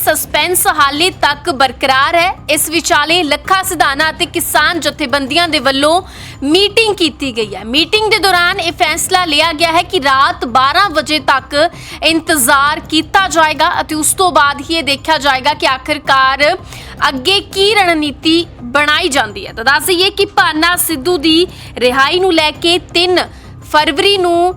Suspense ਹਾਲੇ ਤੱਕ ਬਰਕਰਾਰ ਹੈ। ਇਸ ਵਿਚਾਲੇ ਲੱਖਾ ਸਿਧਾਨਾ ਅਤੇ ਕਿਸਾਨ ਜਥੇਬੰਦੀਆਂ ਦੇ ਵੱਲੋਂ ਮੀਟਿੰਗ ਕੀਤੀ ਗਈ ਹੈ। ਮੀਟਿੰਗ ਦੇ ਦੌਰਾਨ ਇਹ ਫੈਸਲਾ ਲਿਆ ਗਿਆ ਹੈ ਕਿ ਰਾਤ 12 ਵਜੇ ਤੱਕ ਇੰਤਜ਼ਾਰ ਕੀਤਾ ਜਾਏਗਾ ਅਤੇ ਉਸ ਤੋਂ ਬਾਅਦ ਹੀ ਇਹ ਦੇਖਿਆ ਜਾਏਗਾ ਕਿ ਆਖਿਰਕਾਰ ਅੱਗੇ ਕੀ ਰਣਨੀਤੀ ਬਣਾਈ ਜਾਂਦੀ ਹੈ। ਤਾਂ ਦੱਸ ਦਈਏ ਕਿ ਭਾਨਾ ਸਿੱਧੂ ਦੀ ਰਿਹਾਈ ਨੂੰ ਲੈ ਕੇ 3 ਫਰਵਰੀ ਨੂੰ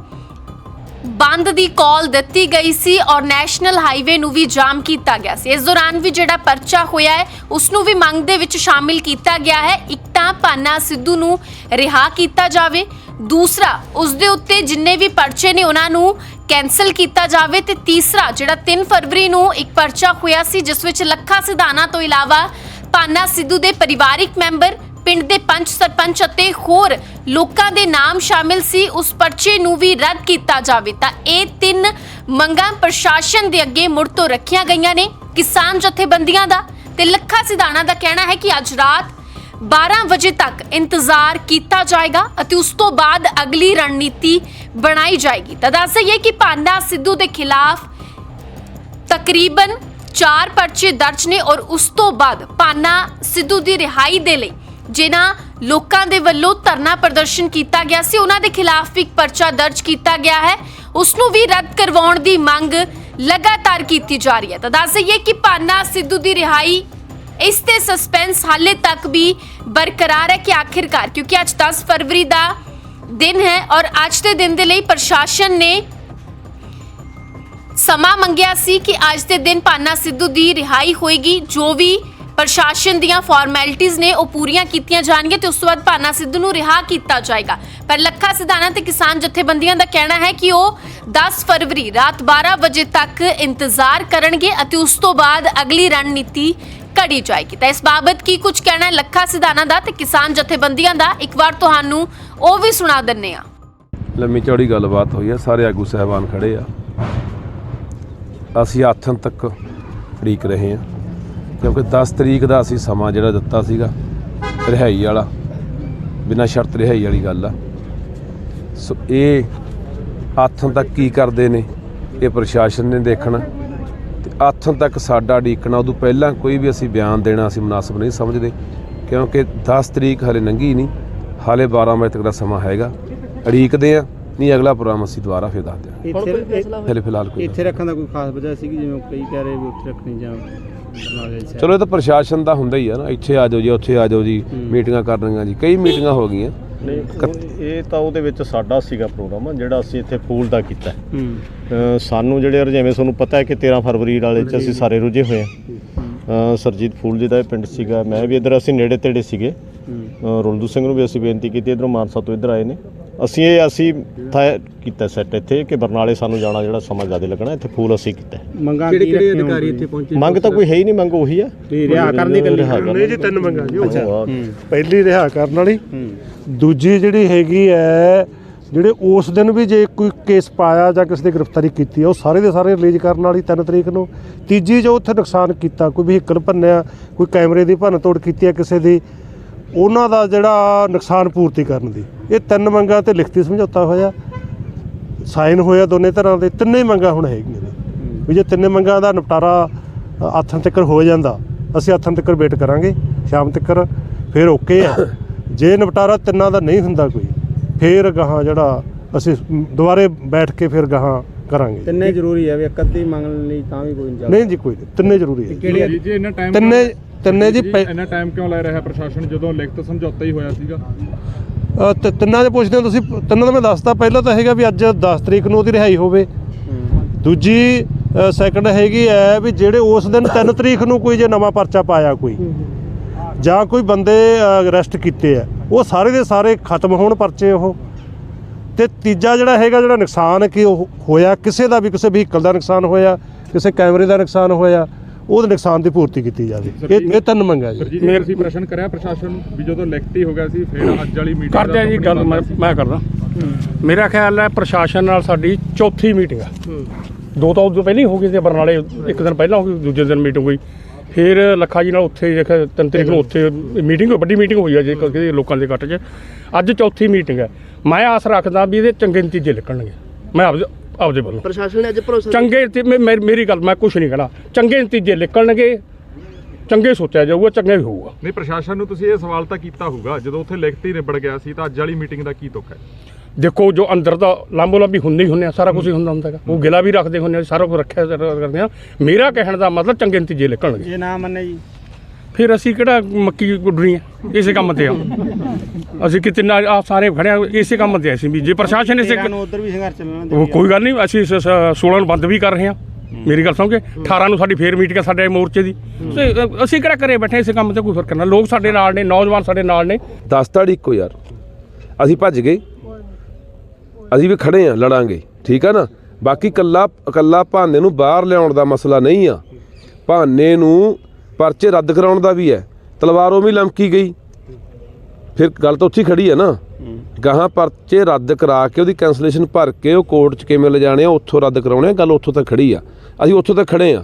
ਬੰਦ ਦੀ ਕਾਲ ਦਿੱਤੀ ਗਈ ਸੀ ਔਰ ਨੈਸ਼ਨਲ ਹਾਈਵੇ ਨੂੰ ਵੀ ਜਾਮ ਕੀਤਾ ਗਿਆ ਸੀ। ਇਸ ਦੌਰਾਨ ਵੀ ਜਿਹੜਾ ਪਰਚਾ ਹੋਇਆ ਹੈ ਉਸ ਨੂੰ ਵੀ ਮੰਗ ਦੇ ਵਿੱਚ ਸ਼ਾਮਿਲ ਕੀਤਾ ਗਿਆ ਹੈ। ਇੱਕ ਤਾਂ ਪਾਨਾ ਸਿੱਧੂ ਨੂੰ ਰਿਹਾ ਕੀਤਾ ਜਾਵੇ। ਦੂਸਰਾ ਉਸ ਦੇ ਉੱਤੇ ਜਿੰਨੇ ਵੀ ਪਰਚੇ ਨੇ, ਉਹਨਾਂ ਨੂੰ ਕੈਨਸਲ ਕੀਤਾ ਜਾਵੇ। ਤੇ ਤੀਸਰਾ, ਜਿਹੜਾ 3 ਫਰਵਰੀ ਨੂੰ ਇੱਕ ਪਰਚਾ ਹੋਇਆ ਸੀ, ਜਿਸ ਵਿੱਚ ਲੱਖਾ ਸਿਧਾਨਾ ਤੋਂ ਇਲਾਵਾ ਪਾਨਾ ਸਿੱਧੂ ਦੇ ਪਰਿਵਾਰਿਕ ਮੈਂਬਰ, ਪਿੰਡ ਦੇ ਪੰਚ ਸਰਪੰਚ ਅਤੇ ਹੋਰ ਲੋਕਾਂ ਦੇ ਨਾਮ ਸ਼ਾਮਿਲ ਸੀ, ਉਸ ਪਰਚੇ ਨੂੰ ਵੀ ਰੱਦ ਕੀਤਾ ਜਾਵੇ। ਤਾਂ ਇਹ ਤਿੰਨ ਮੰਗਾਂ ਪ੍ਰਸ਼ਾਸਨ ਦੇ ਅੱਗੇ ਮੁੜ ਤੋਂ ਰੱਖੀਆਂ ਗਈਆਂ ਨੇ ਕਿਸਾਨ ਜਥੇਬੰਦੀਆਂ ਦਾ ਤੇ ਲੱਖਾ ਸਿਧਾਣਾ ਦਾ ਕਹਿਣਾ ਹੈ ਕਿ ਅੱਜ ਰਾਤ 12 ਵਜੇ ਤੱਕ ਇੰਤਜ਼ਾਰ ਕੀਤਾ ਜਾਏਗਾ ਅਤੇ ਉਸ ਤੋਂ ਬਾਅਦ ਅਗਲੀ ਰਣਨੀਤੀ ਬਣਾਈ ਜਾਏਗੀ। ਤਾਂ ਦੱਸ ਦਈਏ ਕਿ ਪਾਂਡਾ ਸਿੱਧੂ ਦੇ ਖਿਲਾਫ ਤਕਰੀਬਨ 4 ਪਰਚੇ ਦਰਜ ਨੇ ਔਰ ਉਸ ਤੋਂ ਬਾਅਦ ਪਾਨਾ ਸਿੱਧੂ ਦੀ ਰਿਹਾਈ ਦੇ ਲਈ ਜਿਨ੍ਹਾਂ ਲੋਕਾਂ ਦੇ ਵੱਲੋਂ ਧਰਨਾ ਪ੍ਰਦਰਸ਼ਨ ਕੀਤਾ ਗਿਆ ਸੀ। ਉਹਨਾਂ ਦੇ ਖਿਲਾਫ ਵੀ ਇੱਕ ਪਰਚਾ ਦਰਜ ਕੀਤਾ ਗਿਆ ਹੈ। ਉਸ ਨੂੰ ਵੀ ਰੱਦ ਕਰਵਾਉਣ ਦੀ ਮੰਗ ਲਗਾਤਾਰ ਕੀਤੀ ਜਾ ਰਹੀ ਹੈ। ਤਾਂ ਦੱਸ ਦਈਏ ਕਿ ਪਾਨਾ ਸਿੱਧੂ ਦੀ ਰਿਹਾਈ ਇਸ ਤੇ ਸਸਪੈਂਸ ਹਾਲੇ ਤੱਕ ਵੀ ਬਰਕਰਾਰ ਹੈ ਕਿ ਆਖਿਰਕਾਰ, ਕਿਉਂਕਿ ਅੱਜ 10 ਫਰਵਰੀ ਦਾ ਦਿਨ ਹੈ ਔਰ ਅੱਜ ਦੇ ਦਿਨ ਦੇ ਲਈ ਪ੍ਰਸ਼ਾਸਨ ਨੇ ਸਮਾਂ ਮੰਗਿਆ ਸੀ ਕਿ ਅੱਜ ਦੇ ਦਿਨ ਪਾਨਾ ਸਿੱਧੂ ਦੀ ਰਿਹਾਈ ਹੋਏਗੀ। ਜੋ ਵੀ ਪ੍ਰਸ਼ਾਸਨ ਦੀਆਂ ਫਾਰਮੈਲਿਟੀਆਂ ਨੇ ਉਹ ਪੂਰੀਆਂ ਕੀਤੀਆਂ ਜਾਣਗੀਆਂ ਤੇ ਉਸ ਤੋਂ ਬਾਅਦ ਪਾਨਾ ਸਿੱਧੂ ਨੂੰ ਰਿਹਾ ਕੀਤਾ ਜਾਏਗਾ। ਪਰ ਲੱਖਾ ਸਿਧਾਣਾ ਤੇ ਕਿਸਾਨ ਜਥੇਬੰਦੀਆਂ ਦਾ ਕਹਿਣਾ ਹੈ ਕਿ ਉਹ 10 ਫਰਵਰੀ ਰਾਤ 12 ਵਜੇ ਤੱਕ ਇੰਤਜ਼ਾਰ ਕਰਨਗੇ ਅਤੇ ਉਸ ਤੋਂ ਬਾਅਦ ਅਗਲੀ ਰਣਨੀਤੀ ਘੜੀ ਜਾਏਗੀ। ਤਾਂ ਇਸ ਬਾਬਤ ਕੀ ਕੁਝ ਕਹਿਣਾ ਲੱਖਾ ਸਿਧਾਣਾ ਦਾ ਤੇ ਕਿਸਾਨ ਜਥੇਬੰਦੀਆਂ ਦਾ? ਇੱਕ ਵਾਰ ਤੁਹਾਨੂੰ ਉਹ ਵੀ ਸੁਣਾ ਦਿੰਨੇ ਆ ਲੰਮੀ ਚੌੜੀ ਗੱਲਬਾਤ ਹੋਈ ਆ, ਸਾਰੇ ਆਗੂ ਸਹਿਬਾਨ ਖੜੇ ਆ। ਅਸੀਂ ਆਥਣ ਤੱਕ ਉਡੀਕ ਰਹੇ ਆ ਕਿਉਂਕਿ 10 ਤਰੀਕ ਦਾ ਅਸੀਂ ਸਮਾਂ ਜਿਹੜਾ ਦਿੱਤਾ ਸੀਗਾ ਰਿਹਾਈ ਵਾਲਾ ਬਿਨਾਂ ਸ਼ਰਤ ਰਿਹਾਈ ਵਾਲੀ ਗੱਲ ਆ। ਸੋ ਇਹ ਆਥਣ ਤੱਕ ਕੀ ਕਰਦੇ ਨੇ ਇਹ ਪ੍ਰਸ਼ਾਸਨ ਨੇ ਦੇਖਣਾ। ਤੇ ਆਥਣ ਤੱਕ ਸਾਡਾ ਉਡੀਕਣਾ ਉਦੋਂ ਪਹਿਲਾਂ ਕੋਈ ਵੀ ਅਸੀਂ ਬਿਆਨ ਦੇਣਾ ਅਸੀਂ ਮੁਨਾਸਬ ਨਹੀਂ ਸਮਝਦੇ ਕਿਉਂਕਿ 10 ਤਰੀਕ ਹਲੇ ਲੰਘੀ ਨਹੀਂ ਹਾਲੇ 12 ਵਜੇ ਤੱਕ ਦਾ ਸਮਾਂ ਹੈਗਾ। ਉਡੀਕਦੇ ਆ ਨਹੀਂ ਅਗਲਾ ਪ੍ਰੋਗਰਾਮ ਅਸੀਂ ਦੁਬਾਰਾ ਫਿਰ ਦੱਸ ਦਿਆਂਗੇ। ਇੱਥੇ ਹਲੇ ਫਿਲਹਾਲ ਕੋਈ ਇੱਥੇ ਰੱਖਣ ਦਾ ਕੋਈ ਖਾਸ ਵਜ੍ਹਾ ਸੀ ਜਿਵੇਂ ਕਈ ਕਹਿ ਰਹੇ ਵੀ ਉੱਥੇ ਰੱਖਣੀ ਜਾਂ ਚਲੋ ਇਹ ਤਾਂ ਪ੍ਰਸ਼ਾਸਨ ਦਾ ਹੁੰਦਾ ਹੀ ਆ ਨਾ। ਇੱਥੇ ਆ ਜਾਓ ਜੀ ਉੱਥੇ ਆ ਜਾਓ ਜੀ ਮੀਟਿੰਗਾਂ ਕਰਨੀਆਂ ਜੀ ਕਈ ਮੀਟਿੰਗਾਂ ਹੋ ਗਈਆਂ। ਨਹੀਂ ਇਹ ਤਾਂ ਉਹਦੇ ਵਿੱਚ ਸਾਡਾ ਸੀਗਾ ਪ੍ਰੋਗਰਾਮ ਜਿਹੜਾ ਅਸੀਂ ਇੱਥੇ ਫੂਲ ਦਾ ਕੀਤਾ। ਸਾਨੂੰ ਜਿਹੜੇ ਜਿਵੇਂ ਤੁਹਾਨੂੰ ਪਤਾ ਹੈ ਕਿ 13 ਫਰਵਰੀ ਵਾਲੇ ਚ ਅਸੀਂ ਸਾਰੇ ਰੁੱਝੇ ਹੋਏ ਆ ਸਰਜੀਤ ਫੂਲ ਜੀ ਦਾ ਇਹ ਪਿੰਡ ਸੀਗਾ। ਮੈਂ ਵੀ ਇੱਧਰ ਅਸੀਂ ਨੇੜੇ ਤੇੜੇ ਸੀਗੇ। ਰੁਲਦੂ ਸਿੰਘ ਨੂੰ ਵੀ ਅਸੀਂ ਬੇਨਤੀ ਕੀਤੀ ਇੱਧਰੋਂ ਮਾਨਸਾ ਤੋਂ ਇੱਧਰ ਆਏ ਨੇ। ਅਸੀਂ ਇਹ ਅਸੀਂ ਤੈਅ ਕੀਤਾ ਸੈੱਟ ਇੱਥੇ ਕਿ ਬਰਨਾਲੇ ਸਾਨੂੰ ਜਾਣਾ ਜਿਹੜਾ ਸਮਾਂ ਜ਼ਿਆਦਾ ਲੱਗਣਾ ਇੱਥੇ ਫੂਲ ਅਸੀਂ ਕੀਤਾ। ਮੰਗਾਂ ਕਿਹੜੇ ਕਿਹੜੇ ਅਧਿਕਾਰੀ ਇੱਥੇ ਪਹੁੰਚੇ? ਮੰਗ ਤਾਂ ਕੋਈ ਹੈ ਹੀ ਨਹੀਂ ਮੰਗ ਉਹੀ ਆ। ਰਿਹਾ ਕਰਨ ਦੀ ਗੱਲ ਰਿਹਾ ਕਰਨ ਨਹੀਂ ਜੀ ਤਿੰਨ ਮੰਗਾਂ ਜੀ ਉਹ ਅੱਛਾ। ਪਹਿਲੀ ਰਿਹਾ ਕਰਨ ਵਾਲੀ। ਦੂਜੀ ਜਿਹੜੀ ਹੈਗੀ ਹੈ ਜਿਹੜੇ ਉਸ ਦਿਨ ਵੀ ਜੇ ਕੋਈ ਕੇਸ ਪਾਇਆ ਜਾਂ ਕਿਸੇ ਦੀ ਗ੍ਰਿਫਤਾਰੀ ਕੀਤੀ ਹੈ ਉਹ ਸਾਰੇ ਦੇ ਸਾਰੇ ਰਿਲੀਜ਼ ਕਰਨ ਵਾਲੀ 3 ਤਰੀਕ ਨੂੰ। ਤੀਜੀ ਜੋ ਉੱਥੇ ਨੁਕਸਾਨ ਕੀਤਾ ਕੋਈ ਵਹੀਕਲ ਭੰਨਿਆ ਕੋਈ ਕੈਮਰੇ ਦੀ ਭੰਨ ਤੋੜ ਕੀਤੀ ਹੈ ਕਿਸੇ ਦੀ ਉਹਨਾਂ ਦਾ ਜਿਹੜਾ ਨੁਕਸਾਨ ਪੂਰਤੀ ਕਰਨ ਦੀ। ਇਹ ਤਿੰਨ ਮੰਗਾਂ ਤੇ ਲਿਖਤੀ ਸਮਝੌਤਾ ਹੋਇਆ। ਸਾਈਨ ਹੋਇਆ ਦੋਨੇ ਤਰ੍ਹਾਂ ਦੇ ਤਿੰਨੇ ਮੰਗਾਂ ਹੁਣ ਹੈਗੀਆਂ ਨੇ। ਵੀ ਜੇ ਤਿੰਨੇ ਮੰਗਾਂ ਦਾ ਨਿਪਟਾਰਾ ਆਥਣ ਤੱਕ ਹੋ ਜਾਂਦਾ ਅਸੀਂ ਆਥਣ ਤੱਕ ਵੇਟ ਕਰਾਂਗੇ ਸ਼ਾਮ ਤੱਕ ਫਿਰ ਓਕੇ ਆ। ਜੇ ਨਿਪਟਾਰਾ ਤਿੰਨਾਂ ਦਾ ਨਹੀਂ ਹੁੰਦਾ ਕੋਈ ਫਿਰ ਗਾਹਾਂ ਜਿਹੜਾ ਅਸੀਂ ਦੁਬਾਰੇ ਬੈਠ ਕੇ ਫਿਰ ਗਾਹਾਂ ਕਰਾਂਗੇ। ਤਿੰਨੇ ਜ਼ਰੂਰੀ ਹੈ ਵੀ ਇੱਕ ਅੱਧੀ ਮੰਗ ਲਈ ਤਾਂ ਵੀ ਕੋਈ ਨਹੀਂ ਜੀ ਕੋਈ ਨਹੀਂ। ਤਿੰਨੇ ਜ਼ਰੂਰੀ ਹੈ ਕਿਹੜੇ ਜੀ ਇੰਨਾ ਟਾਈਮ ਤਿੰਨੇ ਤਿੰਨੇ ਜੀ ਇੰਨਾ ਟਾਈਮ ਕਿਉਂ ਲੈ ਰਿਹਾ ਪ੍ਰਸ਼ਾਸਨ ਜਦੋਂ ਲਿਖਤ ਸਮਝੌਤਾ ਹੀ ਹੋਇਆ ਸੀਗਾ? ਤ- ਤਿੰਨਾਂ ਦੇ ਪੁੱਛਦੇ ਹੋ ਤੁਸੀਂ, ਤਿੰਨਾਂ ਦਾ ਮੈਂ ਦੱਸਤਾ। ਪਹਿਲਾਂ ਤਾਂ ਹੈਗਾ ਵੀ ਅੱਜ 10 ਤਰੀਕ ਨੂੰ ਉਹਦੀ ਰਿਹਾਈ ਹੋਵੇ। ਦੂਜੀ ਸੈਕੰਡ ਹੈਗੀ ਹੈ ਵੀ ਜਿਹੜੇ ਉਸ ਦਿਨ 3 ਤਰੀਕ ਨੂੰ ਕੋਈ ਜੇ ਨਵਾਂ ਪਰਚਾ ਪਾਇਆ ਕੋਈ, ਜਾਂ ਕੋਈ ਬੰਦੇ ਅਰੈਸਟ ਕੀਤੇ ਆ ਉਹ ਸਾਰੇ ਦੇ ਸਾਰੇ ਖਤਮ ਹੋਣ ਪਰਚੇ ਉਹ। ਤੇ ਤੀਜਾ ਜਿਹੜਾ ਹੈਗਾ, ਜਿਹੜਾ ਨੁਕਸਾਨ ਕਿ ਉਹ ਹੋਇਆ, ਕਿਸੇ ਦਾ ਵੀ ਕਿਸੇ ਵਹੀਕਲ ਦਾ ਨੁਕਸਾਨ ਹੋਇਆ, ਕਿਸੇ ਕੈਮਰੇ ਦਾ ਨੁਕਸਾਨ ਹੋਇਆ ਉਹਦੇ ਨੁਕਸਾਨ ਦੀ ਪੂਰਤੀ ਕੀਤੀ ਜਾਵੇ। ਇਹ ਇਹ ਤਿੰਨ ਮੰਗਾਂ ਜੀ। ਜੀ ਤੁਸੀਂ ਪ੍ਰਸ਼ਨ ਕਰਿਆ ਪ੍ਰਸ਼ਾਸਨ ਨੂੰ ਵੀ ਜਦੋਂ ਲਿਖਤੀ ਹੋ ਗਿਆ ਸੀ ਫਿਰ ਅੱਜ ਵਾਲੀ ਮੀਟਿੰਗ ਕਰਦੇ ਆ ਜੀ ਗੱਲ ਮੈਂ ਮੈਂ ਕਰਦਾ। ਮੇਰਾ ਖਿਆਲ ਹੈ ਪ੍ਰਸ਼ਾਸਨ ਨਾਲ ਸਾਡੀ ਚੌਥੀ ਮੀਟਿੰਗ ਆ। ਦੋ ਤਾਂ ਉਦੋਂ ਪਹਿਲਾਂ ਹੀ ਹੋ ਗਈ ਸੀ ਬਰਨਾਲੇ ਇੱਕ ਦਿਨ ਪਹਿਲਾਂ ਹੋ ਗਈ ਦੂਜੇ ਦਿਨ ਮੀਟਿੰਗ ਹੋਈ। ਫਿਰ ਲੱਖਾ ਜੀ ਨਾਲ ਉੱਥੇ ਦੇਖ ਤਿੰਨ ਤਰੀਕ ਨੂੰ ਉੱਥੇ ਮੀਟਿੰਗ ਵੱਡੀ ਮੀਟਿੰਗ ਹੋਈ ਆ ਜੇ ਕਿਸੇ ਲੋਕਾਂ ਦੇ ਇਕੱਠ 'ਚ। ਅੱਜ ਚੌਥੀ ਮੀਟਿੰਗ ਹੈ ਮੈਂ ਆਸ ਰੱਖਦਾ ਵੀ ਇਹਦੇ ਚੰਗੇ ਨਤੀਜੇ ਨਿਕਲਣਗੇ। ਮੈਂ ਆਪ ਆਪਦੇ ਵੱਲੋਂ। ਪ੍ਰਸ਼ਾਸਨ ਨੇ ਅੱਜ ਭਰੋਸਾ ਚੰਗੇ ਤੇ ਮੇ- ਮੇ- ਮੇਰੀ ਗੱਲ ਮੈਂ ਕੁਝ ਨਹੀਂ ਕਹਿਣਾ। ਚੰਗੇ ਨਤੀਜੇ ਨਿਕਲਣਗੇ ਚੰਗੇ ਸੋਚਿਆ ਜਾਊਗਾ ਚੰਗਾ ਵੀ ਹੋਊਗਾ। ਨਹੀਂ ਪ੍ਰਸ਼ਾਸਨ ਨੂੰ ਤੁਸੀਂ ਇਹ ਸਵਾਲ ਤਾਂ ਕੀਤਾ ਹੋਊਗਾ ਜਦੋਂ ਉੱਥੇ ਲਿਖਤੀ ਨਿਬੜ ਗਿਆ ਸੀ ਤਾਂ ਅੱਜ ਵਾਲੀ ਮੀਟਿੰਗ ਦਾ ਕੀ ਤੁਕ ਹੈ? ਦੇਖੋ ਜੋ ਅੰਦਰ ਦਾ ਲਾਂਬੋ ਲਾਂਬੀ ਹੁੰਦੀ ਹੁੰਦੇ ਆ ਸਾਰਾ ਕੁਝ ਹੀ ਹੁੰਦਾ ਹੁੰਦਾ ਹੈਗਾ। ਉਹ ਗਿਲਾ ਵੀ ਰੱਖਦੇ ਹੁੰਦੇ ਆ ਸਾਰਾ ਕੁਝ ਰੱਖਿਆ ਕਰਦੇ ਆ। ਮੇਰਾ ਕਹਿਣ ਦਾ ਮਤਲਬ ਚੰਗੇ ਨਤੀਜੇ ਨਿਕਲਣਗੇ। ਜੇ ਨਾ ਮੰਨੇ ਜੀ। ਫਿਰ ਅਸੀਂ ਕਿਹੜਾ ਮੱਕੀ ਗੁੱਡਣੀ ਆ? ਇਸੇ ਕੰਮ ਤੇ ਆ। ਅਸੀਂ ਕਿਤੇ ਨਾ ਆ ਸਾਰੇ ਖੜੇ ਆ ਇਸੇ ਕੰਮ ਤੇ ਆ ਅਸੀਂ ਵੀ। ਜੇ ਪ੍ਰਸ਼ਾਸਨ ਇਸੇ ਨੂੰ ਉਧਰ ਵੀ ਸੰਘਰਸ਼ ਚੱਲਣਾ ਉਹ ਕੋਈ ਗੱਲ ਨਹੀਂ ਅਸੀਂ ਸ- ਸ- 16 ਨੂੰ ਬੰਦ ਵੀ ਕਰ ਰਹੇ ਹਾਂ। ਮੇਰੀ ਗੱਲ ਸਮਝੇ 18 ਨੂੰ ਸਾਡੀ ਫੇਰ ਮੀਟਿੰਗ ਹੈ ਸਾਡੇ ਮੋਰਚੇ ਦੀ। ਤੇ, ਅਸੀਂ ਕਿਹੜਾ ਘਰੇ ਬੈਠੇ ਇਸੇ ਕੰਮ ਤੇ ਕੋਈ ਫ਼ਰਕ ਨਾ। ਲੋਕ ਸਾਡੇ ਨਾਲ ਨੇ ਨੌਜਵਾਨ ਸਾਡੇ ਨਾਲ ਨੇ। ਦਸ ਤਾੜੀ ਇੱਕੋ ਯਾਰ। ਅਸੀਂ ਭੱਜ ਗਏ। ਅਸੀਂ ਵੀ ਖੜੇ ਆ ਲੜਾਂਗੇ। ਠੀਕ ਆ ਨਾ? ਬਾਕੀ ਕੱਲਾ ਕੱਲਾ ਭਾਨੇ ਨੂੰ ਬਾਹਰ ਲਿਆਉਣ ਦਾ ਮਸਲਾ ਨਹੀਂ ਆ। ਭਾਨੇ ਨੂੰ ਪਰਚੇ ਰੱਦ ਕਰਾਉਣ ਦਾ ਵੀ ਹੈ। ਤਲਵਾਰੋਂ ਵੀ ਲਮਕੀ ਗਈ। ਫਿਰ ਗੱਲ ਤਾਂ ਉੱਥੇ ਖੜੀ ਹੈ ਨਾ। ਗਾਹਾਂ ਪਰਚੇ ਰੱਦ ਕਰਾ ਕੇ ਉਹਦੀ ਕੈਂਸਲੇਸ਼ਨ ਭਰ ਕੇ ਉਹ ਕੋਰਟ 'ਚ ਕਿਵੇਂ ਲਿਜਾਣੇ ਆ ਉੱਥੋਂ ਰੱਦ ਕਰਾਉਣੇ ਆ ਗੱਲ ਉੱਥੋਂ ਤੱਕ ਖੜੀ ਆ। ਅਸੀਂ ਉੱਥੋਂ ਤੱਕ ਖੜੇ ਆ।